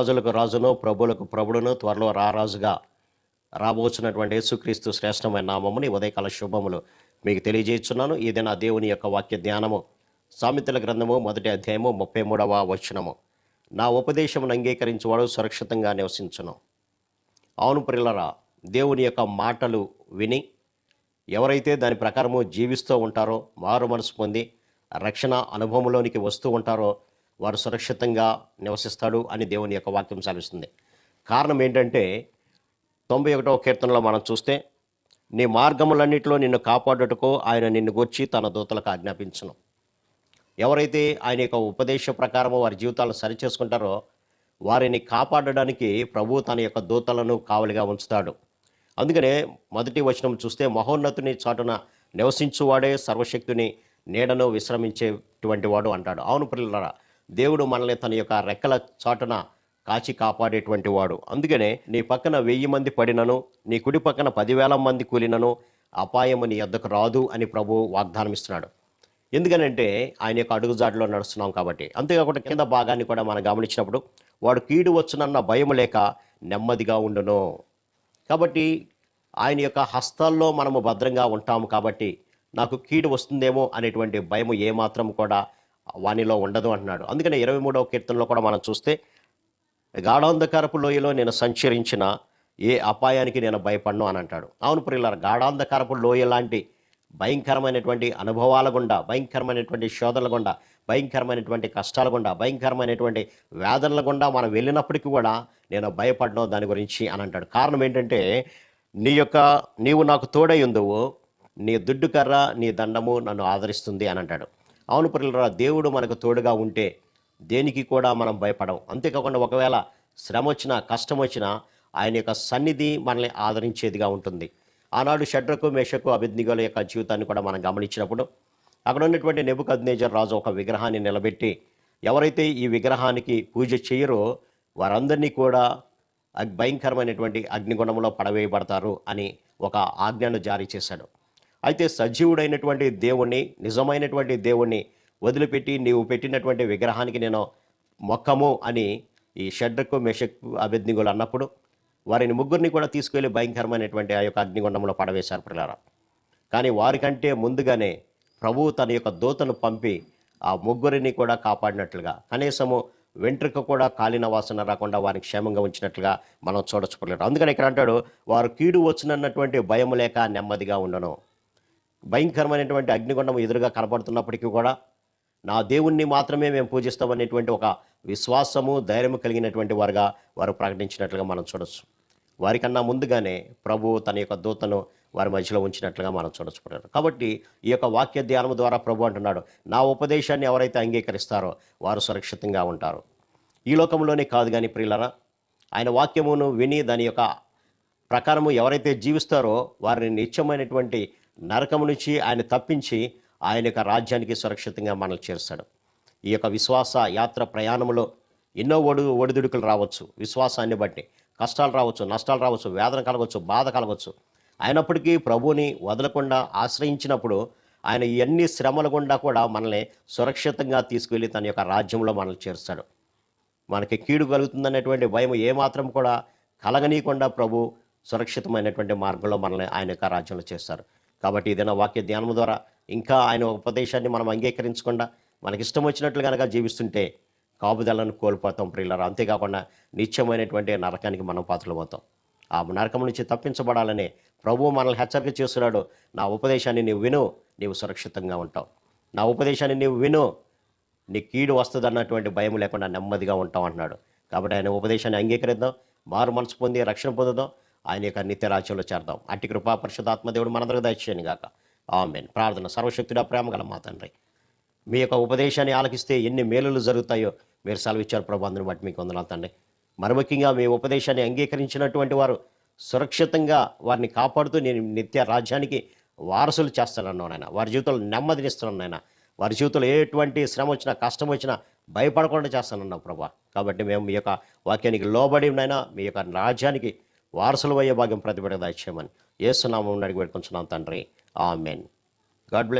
రాజులకు రాజును ప్రభువులకు ప్రభుడును త్వరలో రారాజుగా రాబోచున్నటువంటి యేసుక్రీస్తు శ్రేష్టమైన నామముని ఉదయకాల శుభములు మీకు తెలియజేస్తున్నాను ఇది నా దేవుని యొక్క వాక్య ధ్యానము సామెతల గ్రంథము మొదటి అధ్యాయము ముప్పై మూడవ వచనము. నా ఉపదేశమును అంగీకరించేవాడు సురక్షితంగా నివసించును. అవును ప్రిల్లరా దేవుని యొక్క మాటలు విని ఎవరైతే దాని ప్రకారము జీవిస్తూ ఉంటారో మారు మనసు పొంది రక్షణ అనుభవంలోనికి వస్తూ ఉంటారో వారు సురక్షితంగా నివసిస్తాడు అని దేవుని యొక్క వాక్యం సెలవిస్తుంది. కారణం ఏంటంటే తొంభై ఒకటవ కీర్తనలో మనం చూస్తే నీ మార్గములన్నిటిలో నిన్ను కాపాడుటకు ఆయన నిన్ను గొచ్చి తన దూతలకు ఆజ్ఞాపించను. ఎవరైతే ఆయన యొక్క ఉపదేశ ప్రకారము వారి జీవితాలను సరిచేసుకుంటారో వారిని కాపాడడానికి ప్రభు తన యొక్క దూతలను కావలిగా ఉంచుతాడు. అందుకనే మొదటి వచనం చూస్తే మహోన్నతుని చాటున నివసించువాడే సర్వశక్తిని నీడను విశ్రమించేటువంటి వాడు అంటాడు. అవును పిల్లరా దేవుడు మనల్ని తన యొక్క రెక్కల చాటున కాచి కాపాడేటువంటి వాడు. అందుకనే నీ పక్కన వెయ్యి మంది పడినను నీ కుడి పక్కన పదివేల మంది కూలినను అపాయము నీ ఎద్దకు రాదు అని ప్రభు వాగ్దానం ఇస్తున్నాడు ఎందుకనంటే ఆయన యొక్క అడుగుజాడులో నడుస్తున్నాం కాబట్టి. అంతేకాకుండా కింద భాగాన్ని కూడా మనం గమనించినప్పుడు వాడు కీడు వచ్చునన్న భయం లేక నెమ్మదిగా ఉండును. కాబట్టి ఆయన యొక్క హస్తాల్లో మనము భద్రంగా ఉంటాము కాబట్టి నాకు కీడు వస్తుందేమో అనేటువంటి భయం ఏమాత్రం కూడా వానిలో ఉండదు అంటున్నాడు. అందుకనే ఇరవై మూడవ కీర్తనలో కూడా మనం చూస్తే గాఢాంధకారపు లోయలో నేను సంచరించిన ఏ అపాయానికి నేను భయపడను అని అంటాడు. అవును ప్రియులారు గాఢాంధకారపు లోయ లాంటి భయంకరమైనటువంటి అనుభవాల గుండా భయంకరమైనటువంటి శోధనల గుండా భయంకరమైనటువంటి కష్టాల గుండా భయంకరమైనటువంటి వేదనల గుండా మనం వెళ్ళినప్పటికీ కూడా నేను భయపడను దాని గురించి అని అంటాడు. కారణం ఏంటంటే నీ యొక్క నీవు నాకు తోడై ఉందువు నీ దుడ్డు కర్ర నీ దండము నన్ను ఆదరిస్తుంది అని అంటాడు. అవును ప్రియులరా దేవుడు మనకు తోడుగా ఉంటే దేనికి కూడా మనం భయపడం. అంతేకాకుండా ఒకవేళ శ్రమ వచ్చినా కష్టం వచ్చినా ఆయన యొక్క సన్నిధి మనల్ని ఆదరించేదిగా ఉంటుంది. ఆనాడు షడ్రకు మేషకు అభిజ్ఞల యొక్క జీవితాన్ని కూడా మనం గమనించినప్పుడు అక్కడ ఉన్నటువంటి నెబుకద్నేజర్ రాజు ఒక విగ్రహాన్ని నిలబెట్టి ఎవరైతే ఈ విగ్రహానికి పూజ చేయరో వారందరినీ కూడా అగ్- భయంకరమైనటువంటి అగ్నిగుణంలో పడవేయబడతారు అని ఒక ఆజ్ఞను జారీ చేశాడు. అయితే సజీవుడైనటువంటి దేవుణ్ణి నిజమైనటువంటి దేవుణ్ణి వదిలిపెట్టి నీవు పెట్టినటువంటి విగ్రహానికి నేను మొక్కము అని ఈ షడ్రకు మెషక్ అభిజ్ఞులు అన్నప్పుడు వారిని ముగ్గురిని కూడా తీసుకెళ్ళి భయంకరమైనటువంటి ఆ యొక్క అగ్నిగుండంలో పడవేశారు పిల్లరా కానీ వారికంటే ముందుగానే ప్రభువు తన యొక్క దూతను పంపి ఆ ముగ్గురిని కూడా కాపాడినట్లుగా కనీసము వెంట్రుక కూడా కాలిన వాసన రాకుండా వారిని క్షేమంగా ఉంచినట్లుగా మనం చూడొచ్చుకోలేరు అందుకని ఇక్కడ అంటాడు వారు కీడు వచ్చినన్నటువంటి భయం లేక నెమ్మదిగా ఉండను. భయంకరమైనటువంటి అగ్నిగుండం ఎదురుగా కనపడుతున్నప్పటికీ కూడా నా దేవుణ్ణి మాత్రమే మేము పూజిస్తామనేటువంటి ఒక విశ్వాసము ధైర్యము కలిగినటువంటి వారుగా వారు ప్రకటించినట్లుగా మనం చూడొచ్చు. వారికన్నా ముందుగానే ప్రభు తన యొక్క దూతను వారి మధ్యలో ఉంచినట్లుగా మనం చూడొచ్చు కాబట్టి ఈ యొక్క వాక్య ధ్యానం ద్వారా ప్రభు అంటున్నాడు నా ఉపదేశాన్ని ఎవరైతే అంగీకరిస్తారో వారు సురక్షితంగా ఉంటారు. ఈ లోకంలోనే కాదు కానీ ప్రియులరా ఆయన వాక్యమును విని దాని యొక్క ప్రకారము ఎవరైతే జీవిస్తారో వారిని నిత్యమైనటువంటి నరకము నుంచి ఆయన తప్పించి ఆయన యొక్క రాజ్యానికి సురక్షితంగా మనల్ని చేరుస్తాడు. ఈ యొక్క విశ్వాస యాత్ర ప్రయాణంలో ఎన్నో ఒడు ఒడిదుడుకులు రావచ్చు విశ్వాసాన్ని బట్టి. కష్టాలు రావచ్చు నష్టాలు రావచ్చు వేదన కలగవచ్చు బాధ కలగవచ్చు. అయినప్పటికీ ప్రభువుని వదలకుండా ఆశ్రయించినప్పుడు ఆయన ఎన్ని శ్రమల గుండా కూడా మనల్ని సురక్షితంగా తీసుకువెళ్ళి తన యొక్క రాజ్యంలో మనల్ని చేరుస్తాడు. మనకి కీడు కలుగుతుందనేటువంటి భయం ఏమాత్రం కూడా కలగనీయకుండా ప్రభు సురక్షితమైనటువంటి మార్గంలో మనల్ని ఆయన యొక్క రాజ్యంలో చేస్తారు. కాబట్టి ఏదైనా వాక్య ధ్యానం ద్వారా ఇంకా ఆయన ఉపదేశాన్ని మనం అంగీకరించకుండా మనకి ఇష్టం వచ్చినట్లు కనుక జీవిస్తుంటే కాపుదలను కోల్పోతాం ప్రియులరా. అంతేకాకుండా నిత్యమైనటువంటి నరకానికి మనం పాత్రలమవుతాం ఆ నరకం నుంచి తప్పించబడాలని ప్రభువు మనల్ని హెచ్చరిక చేస్తున్నాడు. నా ఉపదేశాన్ని నీవు విను నీవు సురక్షితంగా ఉంటావు. నా ఉపదేశాన్ని నీవు విను నీ కీడు వస్తుంది అన్నటువంటి భయం లేకుండా నెమ్మదిగా ఉంటాం అంటున్నాడు. కాబట్టి ఆయన ఉపదేశాన్ని అంగీకరిద్దాం. మారు మనసు పొంది రక్షణ పొందుదాం. ఆయన యొక్క నిత్య రాజ్యంలో చేరదాం. అట్టి కృపా పరిశుధాత్మదేవుడు మనందరికీ దయచేయను గాక. ఆమెన్. ప్రార్థన సర్వశక్తుడా ప్రేమ గల మా తండ్రి. మీ యొక్క ఉపదేశాన్ని ఆలకిస్తే ఎన్ని మేలులు జరుగుతాయో మీరు సెలవిచ్చారు ప్రభు బట్టి మీకు వందనాలు తండ్రి. మరి ముఖ్యంగా మీ ఉపదేశాన్ని అంగీకరించినటువంటి వారు సురక్షితంగా వారిని కాపాడుతూ నేను నిత్య రాజ్యానికి వారసులు చేస్తానన్నాను నాయన. వారి జీవితంలో నెమ్మదినిస్తున్నాను నాయన. వారి జీవితంలో ఎటువంటి శ్రమ వచ్చినా కష్టం వచ్చినా భయపడకుండా చేస్తానన్నావు ప్రభా. కాబట్టి మేము మీ యొక్క వాక్యానికి లోబడి నైనా మీ యొక్క రాజ్యానికి వారసులు అయ్యే భాగ్యం ప్రతిపడ దాచేయమని ఏసునామం అడిగి పెట్టుకుంటున్నాం తండ్రి. ఆమెన్. God bless